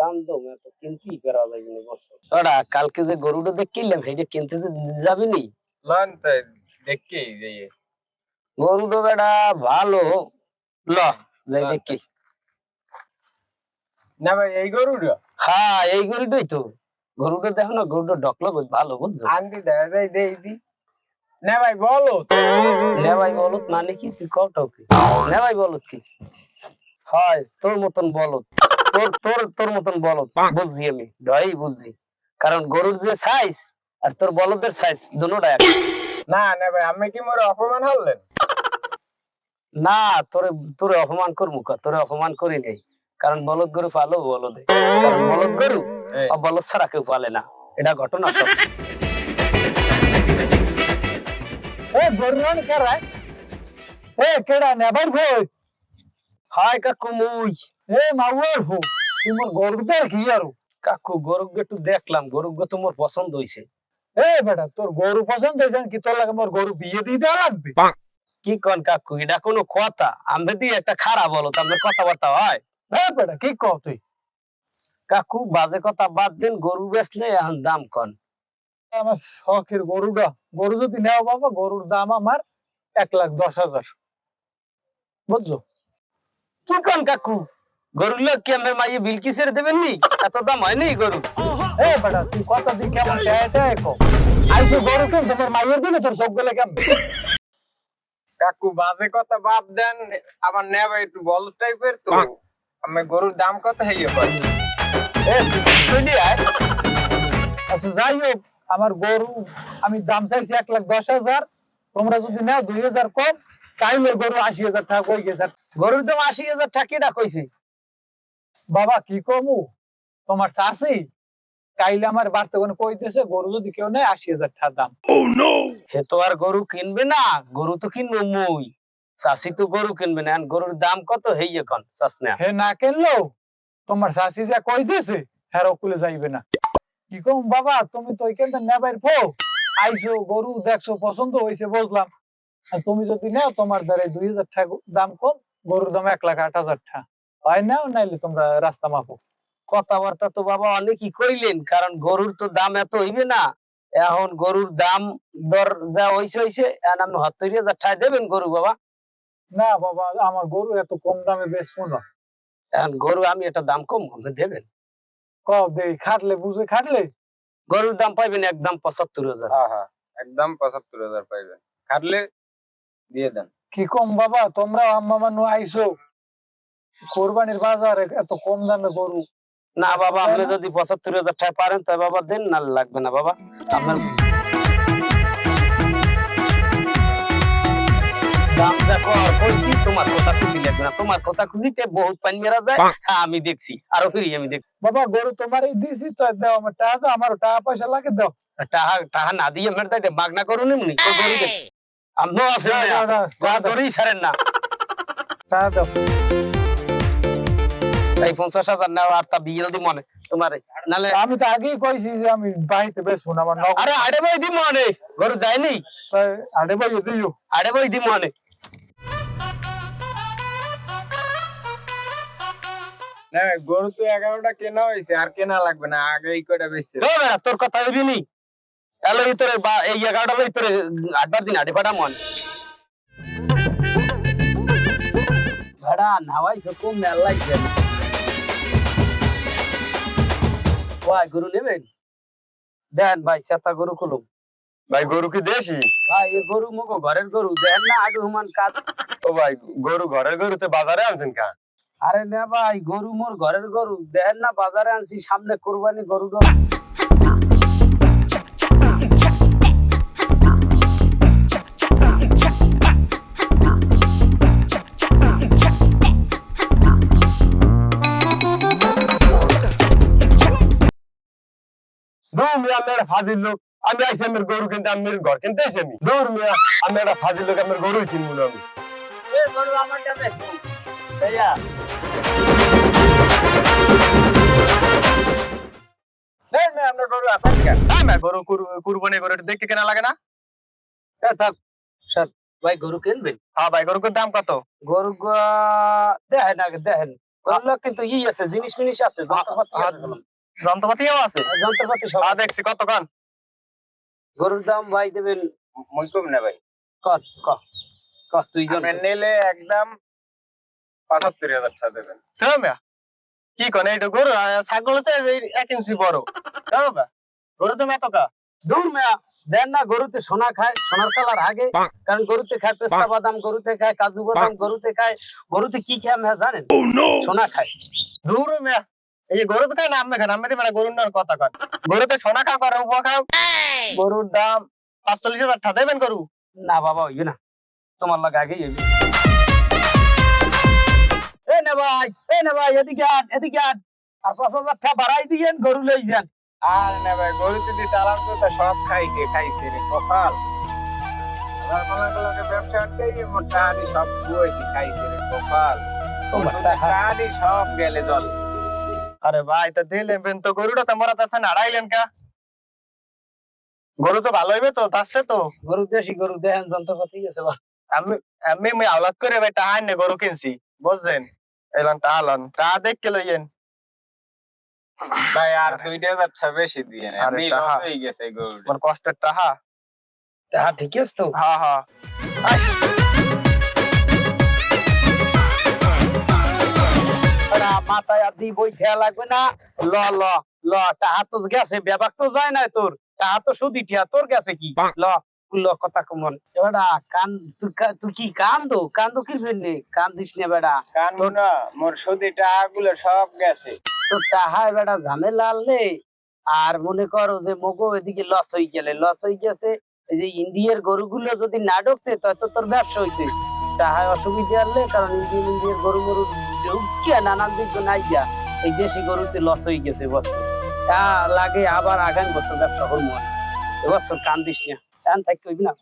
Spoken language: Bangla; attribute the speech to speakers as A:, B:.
A: দাম দম এত কিনতেই করা যাবে না বছর। ওরা কালকে যে গরুটা দেখ কিনলাম সেইটা কিনতে যাবি নি?
B: লন তো দেখি যাইয়ে
A: গরুটা বেটা ভালো। ল যাই। দেখি।
B: না ভাই এই গরুটা?
A: হ্যাঁ এই গরুটাই তো। গরুটা দেখো না গরুটা ডকলো ভালো বুঝছ?
B: আনতে দেখা যায় দেই দি। না ভাই বলো
A: নেবাই বলত মানে কি? তুই কটাও কি নেবাই বলত কি? হয় তোর মতন বলত তোর তোর তোর মতন বলত বুঝছি আমি ডই বুঝছি। কারণ গরুর যে সাইজ আর তোর বলদের সাইজ দুটোটা এক।
B: না না ভাই আমি কি মোর অপমান হলেন
A: না তোরে তোরে অপমান করব কা তোরে অপমান করি নেই। কারণ বলদ গরু পালো বলদে। কারণ বলদ গরু আর বলদ ছাড়া কেউ পালে না। এটা ঘটনা সত্য।
C: এ কারা? এ কেডা নেবার ভই
A: হাই কাকু মুই।
C: এ মাউয়ার ভো তোমার গরুটার কি আর।
A: কাকু গরু একটু দেখলাম গরু পছন্দ হইছে।
C: এ বেটা তোর গরু পছন্দ হয়েছে কি তোর লাগে মোর গরু বিয়ে দিয়ে দেওয়া লাগবে?
A: কি কন কাকু এটা কোনো কথা। আমি দিয়ে একটা খারাপ বলো তো কথাবার্তা হয়?
C: এ বেটা কি কও তুই?
A: কাকু বাজে কথা বাদ দেন গরু বেচলে এখন দাম কন।
C: আমার শখের গরুটা গরু যদি নেও বাবা গরুর দাম আমার এক লাখ দশ হাজার। বুঝছ?
A: কি কন কাকু? গরু লোক কি আমার মাইয়ে ছেড়ে দেবেন নি এত দাম হয়নি গরু।
C: এ বেটা তুই কথা দিন কেমন কো আইসো গরু কেন তোমার মাইয়ের দিলে তোর সব গেলে কেমন?
B: কাকু বাজে কথা বাদ দেন আবার একটু বল টাইপের তো। আমি গরুর দাম কত হইয়ে
A: এ, তুই কইলি আয়?
C: আচ্ছা যাই হোক আমার গরু আমি দাম চাইছি এক লাখ দশ হাজার। তোমরা যদি নাও দুই হাজার কম তাইলে গরু আশি হাজার টাকা কই গেছে?
A: গরুর দাম আশি হাজার টাকিটা কইছে?
C: বাবা কি কমু? তোমার চাষি কাইলে আমার বাড়তে কোনো কইতেছে গরু যদি কেউ নেয় আশি হাজার টাকা দাম।
A: হে তো আর গরু কিনবে না গরু তো কিনবো মুই। চাষি তো গরু কিনবে না গরুর দাম কত? হেই এখন চাষ না
C: হে না কিনলো তোমার চাষি যা কইতেছে হ্যাঁ কুলে যাইবে না। কি কম বাবা তুমি তো ওইখানটা নেবার পো আইসো গরু দেখছ পছন্দ হয়েছে বুঝলাম। আর তুমি যদি নাও তোমার দ্বারা দুই হাজার টাকা দাম কম গরুর দাম এক লাখ আট হাজার টাকা। হয় নাও নাইলে তোমরা রাস্তা মাপো।
A: কথাবার্তা তো বাবা অনেকই কইলেন কারণ গরুর তো দাম এত হইবে না। এখন গরুর দাম দর যা হইছে হইছে এখন আপনি সত্তর হাজার ঠাই দেবেন গরু বাবা।
C: না বাবা আমার গরু এত কম দামে বেচবো না।
A: এখন গরু আমি একটা দাম কম আপনি দেবেন।
C: কব দেই খাটলে বুঝে খাটলে?
A: গরুর দাম পাইবেন একদম পঁচাত্তর হাজার।
B: হ্যাঁ হ্যাঁ একদম পঁচাত্তর হাজার পাইবেন। খাটলে দিয়ে দেন।
C: কি কম বাবা তোমরা আম্মা মানু আইসো। কোরবানির বাজারে এত কম দামে গরু।
A: না বাবা আপনি যদি পঁচাত্তর হাজার টাকা পারেন তাই বাবা দেন না লাগবে না বাবা। আপনার দাম দেখো আর বলছি তোমার খোঁচা খুশি লাগবে না। তোমার খোঁচা খুশিতে বহুত পানি মেরা যায়। হ্যাঁ আমি দেখছি। আরও ফিরি আমি দেখছি।
C: বাবা গরু তোমারই দিছি তো দাও আমার টাকা দাও আমার টাকা পয়সা লাগে দাও।
A: টাহা টাহা না দিয়ে মেরে তাই মাগনা করুন এমনি গরু দেন আপনিও আছেন না
C: দাও, দাও,
A: গরু ছাড়েন না।
C: টাকা দাও।
A: এই পঞ্চাশ হাজার নেওয়া আর তা বিয়েল দি মনে তোমার। নালে
C: আমি তো আগেই কইছি যে আমি বাড়িতে বেচবো না আমার
A: আরে আড়ে বই দি মনে গরু যায়নি?
C: আড়ে ভাই দিও।
A: আড়ে বই দি মনে।
B: না গরু তো এগারোটা কেনা হয়েছে আর কেনা লাগবে না আগে এই বেশি
A: তোর কথা হইবি নি এলো ভিতরে বা এই এগারোটা ভিতরে আটবার দিন আটে ফাটা মন। ভাড়া নাওয়াই গেল ভাই গরু নেবেন? দেন ভাই সেতা গরু খুলুম।
B: ভাই গরু কি দেশি?
A: ভাই এই গরু মগো ঘরের গরু দেন না আগে হুমান কাজ।
B: ও ভাই গরু ঘরের গরু তো বাজারে আনছেন কা?
A: আরে না ভাই গরু মোর ঘরের গরু দেন না বাজারে আনছি সামনে কোরবানি গরু গরু
B: দূর মিয়া আমি ফাজিল লোক। আমি আইসি আমার গরু কিনতে আমি ঘর কিনতে আইসি আমি। দূর মিয়া আমি একটা ফাজিল লোক আমার গরুই কিনবো না আমি।
A: গরু আমার
B: আমরা কুরবানি এটা দেখতে কেনা লাগে না?
A: থাক। ভাই গরু কিনবেন
B: হ্যাঁ ভাই গরুর দাম কত?
A: গরু দেখেন আগে দেখেন। কিন্তু ই আছে জিনিস মিনিস আছে।
D: যন্ত্রপাতিও আছে।
A: যন্ত্রপাতি সব
D: আ
A: আছে।
D: দেখছি কতক্ষণ?
A: গরুর দাম ভাই দেবেন
B: মই কম না ভাই।
A: কত ক ক তুই জন
B: নিলে একদম পঁচাত্তর হাজার টাকা দেবেন।
D: হ্যাঁ মিয়া কি কোন? এইটা গরু ছাগল তো এক ইঞ্চি বড়। হ্যাঁ গরু তো এত কা?
A: দূর মেয়া দেন না গরুতে সোনা খায় সোনার কালার আগে। কারণ গরুতে খায় পেস্তা বাদাম গরুতে খায় কাজু বাদাম গরুতে খায় গরুতে কি খায় মেয়া জানেন? সোনা খায়।
D: দূর মিয়া এই যে গরু তো খায় না আমি খান আমি মানে গরুর নার কথা কন। গরুতে সোনা খাও করে উপা খাও। গরুর দাম পাঁচচল্লিশ হাজার টাকা দেবেন গরু?
A: না বাবা হইবে না। তোমার লাগে আগেই হইবে। এ না ভাই এ না ভাই এদিকে আন এদিকে আন। আর পাঁচ হাজার টাকা বাড়াই দিয়েন গরু লই যান।
B: আর না ভাই গরু যদি চালান তো সব খাইছে খাইছে রে কপাল। আমার মনে ব্যবসা সব বুয়েছি খাইছে রে কপাল। সব গেলে জল।
D: আরে ভাই তো দিলেন তো গরুটা তো মরা তার আড়াইলেন কা? গরু তো ভালো হইবে তো তারছে তো।
A: গরু দেশি গরু দেখেন যন্ত্রপাতি আছে বা
D: আমি আমি মই আওলাদ করে ভাই টাহা নে গরু কিনছি বুঝছেন? এলান টাহালন টাহা দেখ কে লইয়েন।
B: ভাই আর দুইটা হাজার টাকা বেশি দিয়ে নেন
D: আরে
B: এমনি
D: টাহা।
B: লস হয়ে গেছে গরু
D: আমার কষ্টের টাহা।
A: হ্যাঁ ঠিক আছে তো।
D: হ্যাঁ হ্যাঁ
A: বই খেয়া লাগবে না। ল ল ল তো গেছে ব্যাপার তো যায় না তোর। তো সুদি তোর গেছে কি? ল ল কথা কমন। এবারা কান তুই কি কান দো কান দো কি ফেললি? কান দিস না বেড়া
B: কান না মোর সব গেছে।
A: টাহা বেড়া ঝামেলা আনলে আর মনে করো যে মগো এদিকে লস হয়ে গেলে লস হয়ে গেছে এই যে ইন্ডিয়ার গরুগুলো যদি না ঢুকতে তত তো তোর ব্যবসা হইতে। তাহায় অসুবিধা আনলে কারণ ইন্ডিয়ান ইন্ডিয়ার গরু মরু ঢুকিয়া নানান দিক নাই গিয়া এই দেশি গরুতে লস হয়ে গেছে বছর তা লাগে আবার আগামী বছর ব্যবসা করব। এবছর কান দিস না। কান থাকতে হইবি না।